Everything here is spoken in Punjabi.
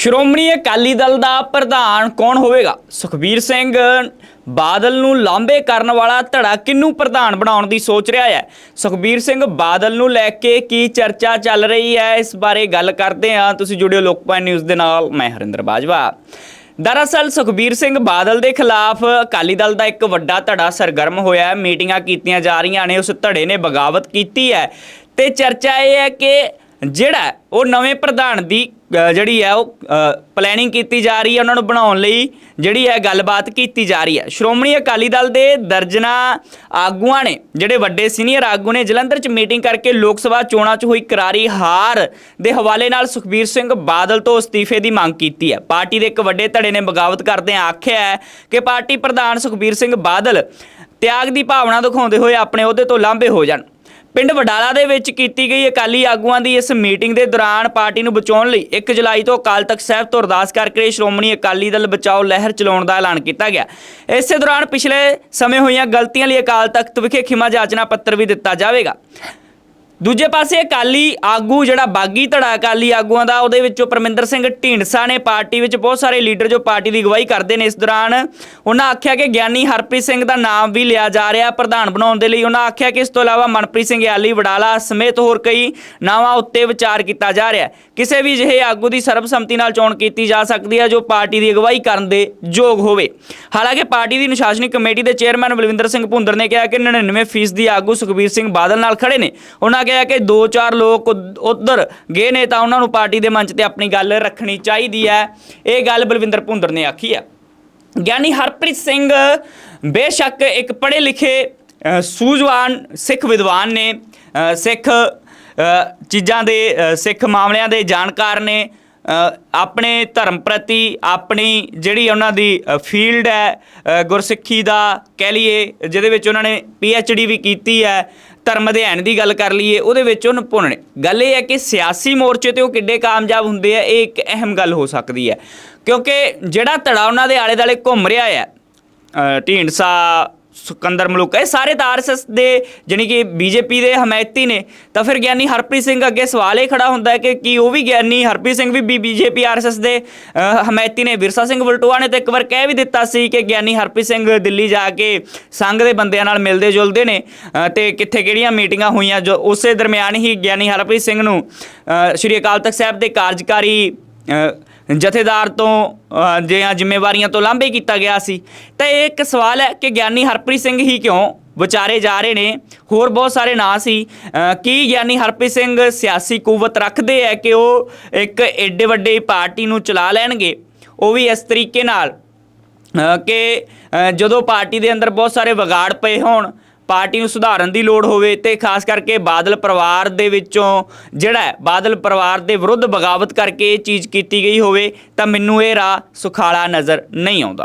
ਸ਼੍ਰੋਮਣੀ ਅਕਾਲੀ ਦਲ ਦਾ ਪ੍ਰਧਾਨ ਕੌਣ ਹੋਵੇਗਾ? ਸੁਖਬੀਰ ਸਿੰਘ ਬਾਦਲ ਨੂੰ ਲਾਂਬੇ ਕਰਨ ਵਾਲਾ ਧੜਾ ਕਿੰਨੂੰ ਪ੍ਰਧਾਨ ਬਣਾਉਣ ਦੀ ਸੋਚ ਰਿਹਾ ਹੈ? ਸੁਖਬੀਰ ਸਿੰਘ ਬਾਦਲ ਨੂੰ ਲੈ ਕੇ ਕੀ ਚਰਚਾ ਚੱਲ ਰਹੀ ਹੈ? ਇਸ ਬਾਰੇ ਗੱਲ ਕਰਦੇ ਹਾਂ। ਤੁਸੀਂ ਜੁੜਿਓ ਲੋਕਪਾਲ ਨਿਊਜ਼ ਦੇ ਨਾਲ। ਮੈਂ ਹਰਿੰਦਰ ਬਾਜਵਾ। ਦਰਅਸਲ ਸੁਖਬੀਰ ਸਿੰਘ ਬਾਦਲ ਦੇ ਖਿਲਾਫ ਅਕਾਲੀ ਦਲ ਦਾ ਇੱਕ ਵੱਡਾ ਧੜਾ ਸਰਗਰਮ ਹੋਇਆ ਹੈ। ਮੀਟਿੰਗਾਂ ਕੀਤੀਆਂ ਜਾ ਰਹੀਆਂ ਨੇ। ਉਸ ਧੜੇ ਨੇ ਬਗਾਵਤ ਕੀਤੀ ਹੈ। ਤੇ ਚਰਚਾ ਇਹ ਹੈ ਕਿ ਜਿਹੜਾ ਉਹ ਨਵੇਂ ਪ੍ਰਧਾਨ ਦੀ ਅ, ਜਿਹੜੀ ਹੈ ਉਹ ਪਲੈਨਿੰਗ ਕੀਤੀ ਜਾ ਰਹੀ ਹੈ ਉਹਨਾਂ ਨੂੰ ਬਣਾਉਣ ਲਈ ਜਿਹੜੀ ਹੈ ਗੱਲਬਾਤ ਕੀਤੀ ਜਾ ਰਹੀ ਹੈ। ਸ਼੍ਰੋਮਣੀ ਅਕਾਲੀ ਦਲ ਦੇ ਦਰਜਨਾ ਆਗੂਆਂ ਨੇ ਜਿਹੜੇ ਵੱਡੇ ਸੀਨੀਅਰ ਆਗੂ ਨੇ ਜਲੰਧਰ 'ਚ ਮੀਟਿੰਗ ਕਰਕੇ ਲੋਕ ਸਭਾ ਚੋਣਾਂ 'ਚ ਹੋਈ ਕਰਾਰੀ ਹਾਰ ਦੇ ਹਵਾਲੇ ਨਾਲ ਸੁਖਬੀਰ ਸਿੰਘ ਬਾਦਲ ਤੋਂ ਅਸਤੀਫੇ ਦੀ ਮੰਗ ਕੀਤੀ ਹੈ। ਪਾਰਟੀ ਦੇ ਇੱਕ ਵੱਡੇ ਧੜੇ ਨੇ ਬਗਾਵਤ ਕਰਦਿਆਂ ਆਖਿਆ ਹੈ ਕਿ ਪਾਰਟੀ ਪ੍ਰਧਾਨ ਸੁਖਬੀਰ ਸਿੰਘ ਬਾਦਲ ਤਿਆਗ ਦੀ ਭਾਵਨਾ ਦਿਖਾਉਂਦੇ ਹੋਏ ਆਪਣੇ ਅਹੁਦੇ ਤੋਂ ਲਾਂਭੇ ਹੋ ਜਾਣ। ਪਿੰਡ ਵਡਾਲਾ ਦੇ ਵਿੱਚ ਕੀਤੀ ਗਈ ਅਕਾਲੀ ਆਗੂਆਂ ਦੀ ਇਸ ਮੀਟਿੰਗ ਦੇ ਦੌਰਾਨ ਪਾਰਟੀ ਨੂੰ ਬਚਾਉਣ ਲਈ 1 ਜੁਲਾਈ ਤੋਂ ਅਕਾਲ ਤਖਤ ਸਾਹਿਬ ਤੋਂ ਅਰਦਾਸ ਕਰਕੇ ਸ਼੍ਰੋਮਣੀ ਅਕਾਲੀ ਦਲ ਬਚਾਓ ਲਹਿਰ ਚਲਾਉਣ ਦਾ ਐਲਾਨ ਕੀਤਾ ਗਿਆ। ਇਸੇ ਦੌਰਾਨ ਪਿਛਲੇ ਸਮੇਂ ਹੋਈਆਂ ਗਲਤੀਆਂ ਲਈ ਅਕਾਲ ਤਖਤ ਵਿਖੇ ਖਿਮਾ ਜਾਚਨਾ ਪੱਤਰ ਵੀ ਦਿੱਤਾ ਜਾਵੇਗਾ। ਦੂਜੇ ਪਾਸੇ ਅਕਾਲੀ ਆਗੂ ਜਿਹੜਾ ਬਾਗੀ ਧੜਾ ਅਕਾਲੀ ਆਗੂਆਂ ਦਾ, ਉਹਦੇ ਵਿੱਚੋਂ ਪਰਮਿੰਦਰ ਸਿੰਘ ਢੀਂਡਸਾ ਨੇ ਪਾਰਟੀ ਵਿੱਚ ਬਹੁਤ ਸਾਰੇ ਲੀਡਰ ਜੋ ਪਾਰਟੀ ਦੀ ਅਗਵਾਈ ਕਰਦੇ ਨੇ ਇਸ ਦੌਰਾਨ, ਉਹਨਾਂ ਆਖਿਆ ਕਿ ਗਿਆਨੀ ਹਰਪ੍ਰੀਤ ਸਿੰਘ ਦਾ ਨਾਮ ਵੀ ਲਿਆ ਜਾ ਰਿਹਾ ਪ੍ਰਧਾਨ ਬਣਾਉਣ ਦੇ ਲਈ। ਉਹਨਾਂ ਆਖਿਆ ਕਿ ਇਸ ਤੋਂ ਇਲਾਵਾ ਮਨਪ੍ਰੀਤ ਸਿੰਘ ਆਲੀ ਵਡਾਲਾ ਸਮੇਤ ਹੋਰ ਕਈ ਨਾਵਾਂ ਉੱਤੇ ਵਿਚਾਰ ਕੀਤਾ ਜਾ ਰਿਹਾ ਕਿਸੇ ਵੀ ਜਿਹੇ ਆਗੂ ਦੀ ਸਰਬਸੰਮਤੀ ਨਾਲ ਚੋਣ ਕੀਤੀ ਜਾ ਸਕਦੀ ਹੈ ਜੋ ਪਾਰਟੀ ਦੀ ਅਗਵਾਈ ਕਰਨ ਦੇ ਯੋਗ ਹੋਵੇ। ਹਾਲਾਂਕਿ ਪਾਰਟੀ ਦੀ ਅਨੁਸ਼ਾਸਨੀ ਕਮੇਟੀ ਦੇ ਚੇਅਰਮੈਨ ਬਲਵਿੰਦਰ ਸਿੰਘ ਭੁੰਦਰ ਨੇ ਕਿਹਾ ਕਿ 99% ਆਗੂ ਸੁਖਬੀਰ ਸਿੰਘ ਬਾਦਲ ਨਾਲ ਖੜੇ ਨੇ। ਉਹਨਾਂ ਕਿਹਾ ਕਿ 2-4 ਲੋਕ ਉਧਰ ਗਏ ਨੇ ਤਾਂ ਉਹਨਾਂ ਨੂੰ ਪਾਰਟੀ ਦੇ ਮੰਚ ਤੇ ਆਪਣੀ ਗੱਲ ਰੱਖਣੀ ਚਾਹੀਦੀ ਹੈ। ਇਹ ਗੱਲ ਬਲਵਿੰਦਰ ਭੁੰਦਰ ਨੇ ਆਖੀ ਹੈ। ਗਿਆਨੀ ਹਰਪ੍ਰੀਤ ਸਿੰਘ ਬੇਸ਼ੱਕ ਇੱਕ ਪੜ੍ਹੇ ਲਿਖੇ ਸੂਝਵਾਨ ਸਿੱਖ ਵਿਦਵਾਨ ਨੇ। ਸਿੱਖ ਚੀਜ਼ਾਂ ਦੇ ਸਿੱਖ ਮਾਮਲਿਆਂ ਦੇ ਜਾਣਕਾਰ ਨੇ। ਆਪਣੇ ਧਰਮ ਪ੍ਰਤੀ ਆਪਣੀ ਜਿਹੜੀ ਉਹਨਾਂ ਦੀ ਫੀਲਡ ਹੈ ਗੁਰਸਿੱਖੀ ਦਾ ਕਹਿ ਲਈਏ, ਜਿਹਦੇ ਵਿੱਚ ਉਹਨਾਂ ਨੇ ਡੀ ਵੀ ਕੀਤੀ ਹੈ। ਧਰਮ ਅਧਿਐਨ ਦੀ ਗੱਲ ਕਰ ਲਈਏ, ਉਹਦੇ ਵਿੱਚ ਉਹ ਨਿਪੁੰਨ ਨੇ ਗੱਲ ਇਹ ਹੈ ਕਿ ਸਿਆਸੀ ਮੋਰਚੇ ਤੇ ਉਹ ਕਿੱਡੇ ਕਾਮਯਾਬ ਹੁੰਦੇ ਆ, ਇਹ ਇੱਕ ਅਹਿਮ ਗੱਲ ਹੋ ਸਕਦੀ ਹੈ। ਕਿਉਂਕਿ ਜਿਹੜਾ ਧੜਾ ਉਹਨਾਂ ਦੇ ਆਲੇ ਦੁਆਲੇ ਘੁੰਮ ਰਿਹਾ ਹੈ ਢੀਂਡਸਾ ਸੁਕੰਦਰ ਮਲੂਕਾ ਇਹ ਸਾਰੇ ਤਾਂ ਆਰਐਸਐਸ ਦੇ ਜਾਣੀ ਕਿ ਬੀਜੇਪੀ ਦੇ ਹਮਾਇਤੀ ਨੇ। ਤਾਂ ਫਿਰ ਗਿਆਨੀ ਹਰਪ੍ਰੀਤ ਸਿੰਘ ਅੱਗੇ ਸਵਾਲ ਇਹ ਖੜਾ ਹੁੰਦਾ ਹੈ ਕਿ ਕੀ ਉਹ ਵੀ ਗਿਆਨੀ ਹਰਪ੍ਰੀਤ ਸਿੰਘ ਵੀ ਬੀਜੇਪੀ ਆਰਐਸਐਸ ਦੇ ਹਮਾਇਤੀ ਨੇ। ਵਿਰਸਾ ਸਿੰਘ ਵਲਟੋਆ ਨੇ ਤਾਂ ਇੱਕ ਵਾਰ ਕਹਿ ਵੀ ਦਿੱਤਾ ਸੀ ਕਿ ਗਿਆਨੀ ਹਰਪ੍ਰੀਤ ਸਿੰਘ ਦਿੱਲੀ ਜਾ ਕੇ ਸੰਘ ਦੇ ਬੰਦਿਆਂ ਨਾਲ ਮਿਲਦੇ ਜੁਲਦੇ ਨੇ ਅ, ਤੇ ਕਿੱਥੇ ਕਿਹੜੀਆਂ ਮੀਟਿੰਗਾਂ ਹੋਈਆਂ ਜੋ ਉਸੇ ਦਰਮਿਆਨ ਹੀ ਗਿਆਨੀ ਹਰਪ੍ਰੀਤ ਸਿੰਘ ਨੂੰ ਸ਼੍ਰੀ ਅਕਾਲ ਤਖਤ ਸਾਹਿਬ ਦੇ ਕਾਰਜਕਾਰੀ ਜਥੇਦਾਰ ਤੋਂ ਅ, ਜਿਹੜੀਆਂ ਜ਼ਿੰਮੇਵਾਰੀਆਂ ਤੋਂ ਲਾਂਭੇ ਕੀਤਾ ਗਿਆ ਸੀ। ਤਾਂ ਇਹ ਇੱਕ ਸਵਾਲ ਹੈ ਕਿ ਗਿਆਨੀ ਹਰਪ੍ਰੀਤ ਸਿੰਘ ਹੀ ਕਿਉਂ ਵਿਚਾਰੇ ਜਾ ਰਹੇ ਨੇ? ਹੋਰ ਬਹੁਤ ਸਾਰੇ ਨਾਂ ਸੀ। ਕੀ ਗਿਆਨੀ ਹਰਪ੍ਰੀਤ ਸਿੰਘ ਸਿਆਸੀ ਕੂਵਤ ਰੱਖਦੇ ਹੈ ਕਿ ਉਹ ਇੱਕ ਏਡੇ ਵੱਡੇ ਪਾਰਟੀ ਨੂੰ ਚਲਾ ਲੈਣਗੇ? ਉਹ ਵੀ ਇਸ ਤਰੀਕੇ ਨਾਲ ਕਿ ਜਦੋਂ ਪਾਰਟੀ ਦੇ ਅੰਦਰ ਬਹੁਤ ਸਾਰੇ ਵਿਗਾੜ ਪਏ ਹੋਣ ਪਾਰਟੀ ਨੂੰ ਸੁਧਾਰਨ ਦੀ ਲੋੜ ਹੋਵੇ ਤੇ ਖਾਸ ਕਰਕੇ ਬਾਦਲ ਪਰਿਵਾਰ ਦੇ ਵਿੱਚੋਂ ਜਿਹੜਾ ਬਾਦਲ ਪਰਿਵਾਰ ਦੇ ਵਿਰੁੱਧ ਬਗਾਵਤ ਕਰਕੇ ਇਹ ਚੀਜ਼ ਕੀਤੀ ਗਈ ਹੋਵੇ, ਤਾਂ ਮੈਨੂੰ ਇਹ ਰਾਹ ਸੁਖਾਲਾ ਨਜ਼ਰ ਨਹੀਂ ਆਉਂਦਾ।